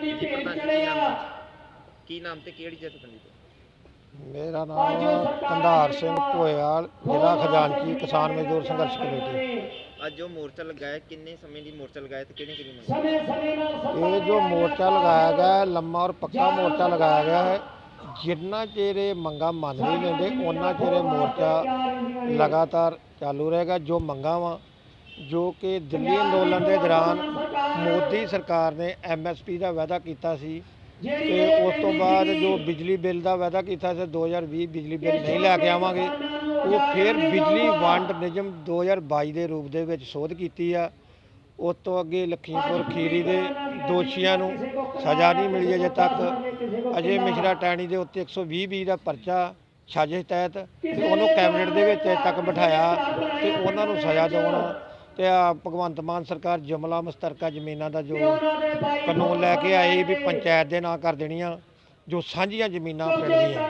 ਕੀ ਨਾਮ ਕੀ ਨਾਮ ਤੇ ਕਿਹੜੀ ਜਥੇਬੰਦੀ ਤੋਂ? ਮੇਰਾ ਨਾਮ ਕੰਧਾਰ ਸਿੰਘ ਭੋਇਆਲ ਜ਼ਿਲ੍ਹਾ ਖਜ਼ਾਨਚੀ ਕਿਸਾਨ ਮਜ਼ਦੂਰ ਸੰਘਰਸ਼ ਕਮੇਟੀ। ਅੱਜ ਜੋ ਮੋਰਚਾ ਲਗਾਇਆ ਕਿੰਨੇ ਸਮੇਂ ਦੀ ਮੋਰਚਾ ਲਗਾਇਆ ਤੇ ਕਿਹੜੀ ਕਿਹੜੀ ਮੰਗ ਇਹ ਜੋ ਮੋਰਚਾ ਲਗਾਇਆ ਗਿਆ ਹੈ ਲੰਮਾ ਔਰ ਪੱਕਾ ਮੋਰਚਾ ਲਗਾਇਆ ਗਿਆ ਹੈ ਜਿੰਨਾ ਚਿਰ ਇਹ ਮੰਗਾਂ ਮੰਨ ਨਹੀਂ ਲੈਂਦੇ ਉਹਨਾਂ ਚਿਰ ਇਹ ਮੋਰਚਾ ਲਗਾਤਾਰ ਚਾਲੂ ਰਹੇਗਾ। ਜੋ ਮੰਗਾਂ ਵਾ ਜੋ ਕਿ ਦਿੱਲੀ ਅੰਦੋਲਨ ਦੇ ਦੌਰਾਨ ਮੋਦੀ ਸਰਕਾਰ ਨੇ ਐਮਐਸਪੀ ਦਾ ਵਾਅਦਾ ਕੀਤਾ ਸੀ ਤੇ ਉਸ ਤੋਂ ਬਾਅਦ ਜੋ ਬਿਜਲੀ ਬਿੱਲ ਦਾ ਵਾਅਦਾ ਕੀਤਾ ਸੀ 2020 ਬਿਜਲੀ ਬਿੱਲ ਨਹੀਂ ਲੈ ਕੇ ਆਵਾਂਗੇ, ਉਹ ਫਿਰ ਬਿਜਲੀ ਵੰਡ ਨਿਯਮ 2022 ਦੇ ਰੂਪ ਦੇ ਵਿੱਚ ਸੋਧ ਕੀਤੀ ਆ। ਉਸ ਤੋਂ ਅੱਗੇ ਲਖੀਮਪੁਰ ਖੀਰੀ ਦੇ ਦੋਸ਼ੀਆਂ ਨੂੰ ਸਜ਼ਾ ਨਹੀਂ ਮਿਲੀ ਅਜੇ ਤੱਕ। ਅਜੇ ਮਿਸ਼ਰਾ ਟੈਣੀ ਦੇ ਉੱਤੇ 120 ਬੀ ਦਾ ਪਰਚਾ ਸਾਜ਼ਿਸ਼ ਤਹਿਤ ਤੇ ਉਹਨੂੰ ਕੈਬਨਿਟ ਦੇ ਵਿੱਚ ਅਜੇ ਤੱਕ ਬਿਠਾਇਆ ਤੇ ਉਹਨਾਂ ਨੂੰ ਸਜ਼ਾ ਦਿਵਾਉਣਾ ਤੇ ਆ ਭਗਵੰਤ ਮਾਨ ਸਰਕਾਰ ਜਮਲਾ ਮੁਸ਼ਤਰਕਾ ਜ਼ਮੀਨਾਂ ਦਾ ਜੋ ਕਾਨੂੰਨ ਲੈ ਕੇ ਆਏ ਵੀ ਪੰਚਾਇਤ ਦੇ ਨਾਂ ਕਰ ਦੇਣੀਆਂ ਜੋ ਸਾਂਝੀਆਂ ਜ਼ਮੀਨਾਂ ਪਿੰਡ ਦੀਆਂ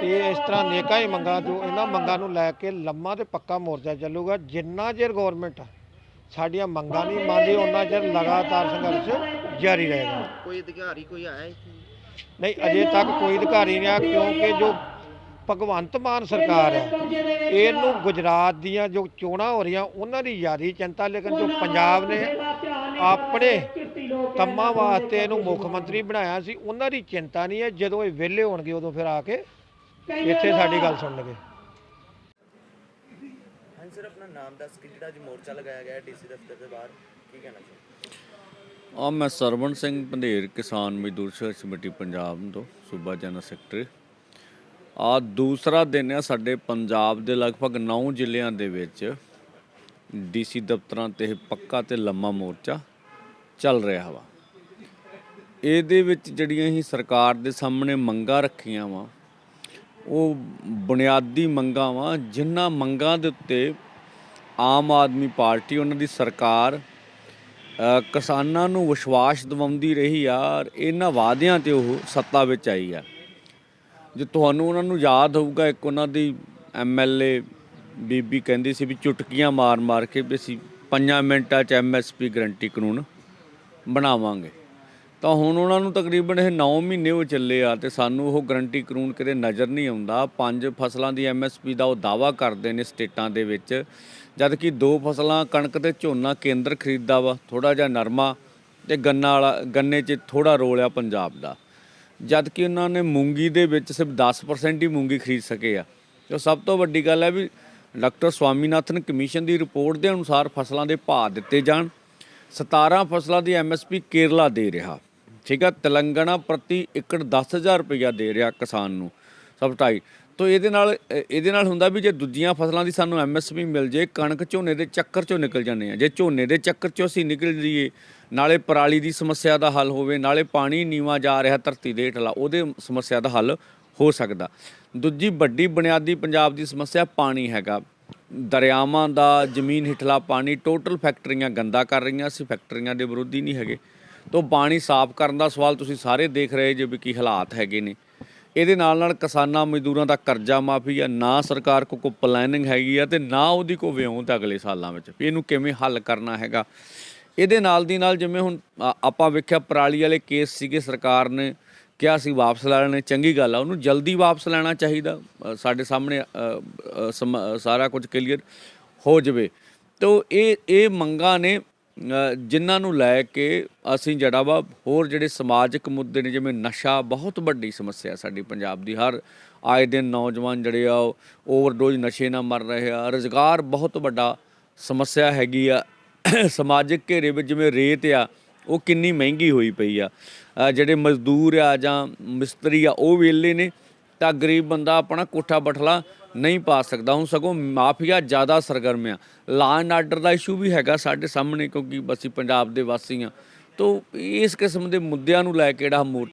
ਤੇ ਇਸ ਤਰ੍ਹਾਂ ਨੇਕਾਂ ਹੀ ਮੰਗਾਂ ਜੋ ਇਹਨਾਂ ਮੰਗਾਂ ਨੂੰ ਲੈ ਕੇ ਲੰਮਾ ਤੇ ਪੱਕਾ ਮੋਰਚਾ ਚੱਲੂਗਾ। ਜਿੰਨਾ ਚਿਰ ਗਵਰਨਮੈਂਟ ਸਾਡੀਆਂ ਮੰਗਾਂ ਨਹੀਂ ਮੰਨਦੀ ਉਹਨਾਂ ਚਿਰ ਲਗਾਤਾਰ ਸੰਘਰਸ਼ ਜਾਰੀ ਰਹੇਗਾ। ਕੋਈ ਅਧਿਕਾਰੀ ਕੋਈ ਆਇਆ ਨਹੀਂ ਅਜੇ ਤੱਕ ਕੋਈ ਅਧਿਕਾਰੀ ਨਹੀਂ ਆ ਕਿਉਂਕਿ ਜੋ ਭਗਵੰਤ ਮਾਨ ਸਰਕਾਰ ਹੈ। ਇਹਨੂੰ ਗੁਜਰਾਤ ਦੀਆਂ ਜੋ ਚੋਣਾਂ ਹੋ ਰਹੀਆਂ ਉਹਨਾਂ ਦੀ ਯਾਰੀ ਚਿੰਤਾ ਲੇਕਿਨ ਜੋ ਪੰਜਾਬ ਨੇ ਆਪਣੇ ਕੰਮਾਂ ਵਾਸਤੇ ਇਹਨੂੰ ਮੁੱਖ ਮੰਤਰੀ ਬਣਾਇਆ ਸੀ ਉਹਨਾਂ ਦੀ ਚਿੰਤਾ ਨਹੀਂ ਹੈ। ਜਦੋਂ ਇਹ ਵਿਹਲੇ ਹੋਣਗੇ ਉਦੋਂ ਫਿਰ ਆ ਕੇ ਇੱਥੇ ਸਾਡੀ ਗੱਲ ਸੁਣਨਗੇ। ਸਰ ਆਪਣਾ ਨਾਮ ਦੱਸ ਕੇ ਜਿਹੜਾ ਅੱਜ ਮੋਰਚਾ ਲਗਾਇਆ ਗਿਆ ਡੀਸੀ ਦਫ਼ਤਰ ਦੇ ਬਾਹਰ ਕੀ ਕਹਿਣਾ ਚਾਹੁੰਦੇ ਆ ਮੈਂ ਸਰਵਣ ਸਿੰਘ ਪੰਧੇਰ ਕਿਸਾਨ ਮਜ਼ਦੂਰ ਸੰਘਰਸ਼ ਕਮੇਟੀ ਪੰਜਾਬ ਤੋਂ ਸੂਬਾ ਜਨਰਲ ਸੈਕਟਰੀ। ਆ ਦੂਸਰਾ ਦਿਨ ਆ ਸਾਡੇ ਪੰਜਾਬ ਦੇ ਲਗਭਗ 9 ਜ਼ਿਲ੍ਹਿਆਂ ਦੇ ਵਿੱਚ ਡੀਸੀ ਦਫ਼ਤਰਾਂ ਤੇ ਪੱਕਾ ਤੇ ਲੰਮਾ ਮੋਰਚਾ ਚੱਲ ਰਿਹਾ ਵਾ। ਇਹਦੇ ਵਿੱਚ ਜਿਹੜੀਆਂ ਹੀ ਸਰਕਾਰ ਦੇ ਸਾਹਮਣੇ ਮੰਗਾਂ ਰੱਖੀਆਂ ਵਾ, ਉਹ ਬੁਨਿਆਦੀ ਮੰਗਾਂ ਵਾ, ਜਿਨ੍ਹਾਂ ਮੰਗਾਂ ਦੇ ਉੱਤੇ ਆਮ ਆਦਮੀ ਪਾਰਟੀ, ਉਹਨਾਂ ਦੀ ਸਰਕਾਰ ਕਿਸਾਨਾਂ ਨੂੰ ਵਿਸ਼ਵਾਸ ਦਿਵਾਉਂਦੀ ਰਹੀ ਆ, ਔਰ ਇਹਨਾਂ ਵਾਅਦਿਆਂ ਤੇ ਉਹ ਸੱਤਾ ਵਿੱਚ ਆਈ ਆ। ਜੇ ਤੁਹਾਨੂੰ ਉਹਨਾਂ ਨੂੰ ਯਾਦ ਹੋਊਗਾ, ਇੱਕ ਉਹਨਾਂ ਦੀ ਐਮਐਲਏ ਬੀਬੀ ਕਹਿੰਦੀ ਸੀ ਵੀ ਚੁਟਕੀਆਂ ਮਾਰ-ਮਾਰ ਕੇ ਵੀ ਅਸੀਂ 5 ਮਿੰਟਾਂ 'ਚ ਐਮਐਸਪੀ ਗਰੰਟੀ ਕਾਨੂੰਨ ਬਣਾਵਾਂਗੇ। ਤਾਂ ਹੁਣ ਉਹਨਾਂ ਨੂੰ ਤਕਰੀਬਨ ਇਹ 9 ਮਹੀਨੇ ਹੋ ਚੱਲੇ ਆ ਤੇ ਸਾਨੂੰ ਉਹ ਗਰੰਟੀ ਕਾਨੂੰਨ ਕਿਤੇ ਨਜ਼ਰ ਨਹੀਂ ਆਉਂਦਾ। ਪੰਜ ਫਸਲਾਂ ਦੀ ਐਮਐਸਪੀ ਦਾ ਉਹ ਦਾਵਾ ਕਰਦੇ ਨੇ ਸਟੇਟਾਂ ਦੇ ਵਿੱਚ, ਜਦ ਕਿ ਦੋ ਫਸਲਾਂ ਕਣਕ ਤੇ ਝੋਨਾ ਕੇਂਦਰ ਖਰੀਦਦਾ ਵਾ ਥੋੜਾ ਜਿਹਾ ਨਰਮਾ ਤੇ ਗੰਨਾ ਵਾਲਾ ਗੰਨੇ 'ਚ ਥੋੜਾ ਰੋਲ ਆ ਪੰਜਾਬ ਦਾ। ਜਦ ਕਿ ਉਹਨਾਂ ਨੇ ਮੂੰਗੀ ਦੇ ਵਿੱਚ ਸਿਰਫ 10% ਹੀ ਮੂੰਗੀ ਖਰੀਦ ਸਕੇ ਆ। ਤੇ ਸਭ ਤੋਂ ਵੱਡੀ ਗੱਲ ਹੈ ਵੀ ਡਾਕਟਰ ਸਵਾਮੀਨਾਥਨ ਕਮਿਸ਼ਨ ਦੀ ਰਿਪੋਰਟ ਦੇ ਅਨੁਸਾਰ ਫਸਲਾਂ ਦੇ ਭਾਅ ਦਿੱਤੇ ਜਾਣ। 17 ਫਸਲਾਂ ਦੀ ਐਮਐਸਪੀ ਕੇਰਲਾ ਦੇ ਰਿਹਾ। ਠੀਕ ਆ, ਤੇਲੰਗਾਨਾ ਪ੍ਰਤੀ ਏਕੜ 10000 ਰੁਪਇਆ ਦੇ ਰਿਹਾ ਕਿਸਾਨ ਨੂੰ। ਸਭ ਢਾਈ ਤੋ ਇਹਦੇ ਨਾਲ ਇਹਦੇ ਨਾਲ ਹੁੰਦਾ ਵੀ ਜੇ ਦੂਜੀਆਂ ਫਸਲਾਂ ਦੀ ਸਾਨੂੰ ਐਮਐਸਪੀ ਮਿਲ ਜੇ, ਕਣਕ ਝੋਨੇ ਦੇ ਚੱਕਰ ਚੋਂ ਨਿਕਲ ਜਾਂਦੇ ਆ। ਜੇ ਝੋਨੇ ਦੇ ਚੱਕਰ ਚੋਂ ਅਸੀਂ ਨਿਕਲ ਜਾਈਏ, ਨਾਲੇ ਪਰਾਲੀ ਦੀ ਸਮੱਸਿਆ ਦਾ ਹੱਲ ਹੋਵੇ, ਨਾਲੇ ਪਾਣੀ ਨੀਵਾ ਜਾ ਰਿਹਾ ਧਰਤੀ ਦੇ ਹੇਠਲਾ, ਉਹਦੇ ਸਮੱਸਿਆ ਦਾ ਹੱਲ ਹੋ ਸਕਦਾ। ਦੂਜੀ ਵੱਡੀ ਬੁਨਿਆਦੀ ਪੰਜਾਬ ਦੀ ਸਮੱਸਿਆ ਪਾਣੀ ਹੈਗਾ। ਦਰਿਆਵਾਂ ਦਾ, ਜ਼ਮੀਨ ਹੇਠਲਾ ਪਾਣੀ ਟੋਟਲ ਫੈਕਟਰੀਆਂ ਗੰਦਾ ਕਰ ਰਹੀਆਂ, ਅਸੀਂ ਫੈਕਟਰੀਆਂ ਦੇ ਵਿਰੋਧੀ ਨਹੀਂ ਹੈਗੇ। ਤੋਂ ਪਾਣੀ ਸਾਫ਼ ਕਰਨ ਦਾ ਸਵਾਲ ਤੁਸੀਂ ਸਾਰੇ ਦੇਖ ਰਹੇ ਜੇ ਵੀ ਕੀ ਹਾਲਾਤ ਹੈਗੇ ਨੇ। ਇਹਦੇ ਨਾਲ ਨਾਲ ਕਿਸਾਨਾਂ ਮਜ਼ਦੂਰਾਂ ਦਾ ਕਰਜ਼ਾ ਮਾਫੀ ਆ, ਨਾ ਸਰਕਾਰ ਕੋ ਕੋਈ ਪਲੈਨਿੰਗ ਹੈਗੀ ਆ ਤੇ ਨਾ ਉਹਦੀ ਕੋਈ ਵਿਉਂਤ ਅਗਲੇ ਸਾਲਾਂ ਵਿੱਚ। ਵੀ ਇਹਨੂੰ ਕਿਵੇਂ ਹੱਲ ਕਰਨਾ ਹੈਗਾ? ਇਹਦੇ ਨਾਲ ਦੀ ਨਾਲ ਜਿਵੇਂ ਹੁਣ ਆਪਾਂ ਵੇਖਿਆ ਪਰਾਲੀ ਵਾਲੇ ਕੇਸ ਸੀਗੇ, ਸਰਕਾਰ ਨੇ ਕਿਹਾ ਸੀ ਵਾਪਸ ਲੈ ਲੈਣੇ, ਚੰਗੀ ਗੱਲ ਆ, ਉਹਨੂੰ ਜਲਦੀ ਵਾਪਸ ਲੈਣਾ ਚਾਹੀਦਾ। ਸਾਡੇ ਸਾਹਮਣੇ ਸਮ- ਸਾਰਾ ਕੁਝ ਕਲੀਅਰ ਹੋ ਜਵੇ। ਤੋ ਇਹ ਇਹ ਮੰਗਾਂ ਨੇ ਜਿਨ੍ਹਾਂ ਨੂੰ ਲੈ ਕੇ ਅਸੀਂ ਜਿਹੜਾ ਵਾ ਹੋਰ ਜਿਹੜੇ ਸਮਾਜਿਕ ਮੁੱਦੇ ਨੇ, ਜਿਵੇਂ ਨਸ਼ਾ ਬਹੁਤ ਵੱਡੀ ਸਮੱਸਿਆ ਸਾਡੀ ਪੰਜਾਬ ਦੀ। ਹਰ ਆਏ ਦਿਨ ਨੌਜਵਾਨ ਜਿਹੜੇ ਆ, ਉਹ ਓਵਰਡੋਜ਼ ਨਸ਼ੇ ਨਾਲ ਮਰ ਰਹੇ ਆ। ਰੁਜ਼ਗਾਰ ਬਹੁਤ ਵੱਡਾ ਸਮੱਸਿਆ ਹੈਗੀ ਆ। ਸਮਾਜਿਕ ਘੇਰੇ ਵਿੱਚ ਜਿਵੇਂ ਰੇਤ ਆ, ਉਹ ਕਿੰਨੀ ਮਹਿੰਗੀ ਹੋਈ ਪਈ ਆ। ਜਿਹੜੇ ਮਜ਼ਦੂਰ ਆ ਜਾਂ ਮਿਸਤਰੀ ਆ, ਉਹ ਵੇਲੇ ਨੇ ਤਾਂ ਗਰੀਬ ਬੰਦਾ ਆਪਣਾ ਕੋਠਾ ਬਠਲਾ ਨਹੀਂ ਪਾ ਸਕਦਾ। ਹੁਣ ਸਗੋਂ ਮਾਫੀਆ ਜ਼ਿਆਦਾ ਸਰਗਰਮ ਆ। ਲਾ ਐਂਡ ਆਰਡਰ ਦਾ ਇਸ਼ੂ ਵੀ ਹੈਗਾ ਸਾਡੇ ਸਾਹਮਣੇ ਕਿਉਂਕਿ ਅਸੀਂ ਪੰਜਾਬ ਦੇ ਵਾਸੀ ਆ। ਤੋ ਇਸ ਕਿਸਮ ਦੇ ਮੁੱਦਿਆਂ ਨੂੰ ਲੈ ਕੇ ਜਿਹੜਾ ਮੋਰ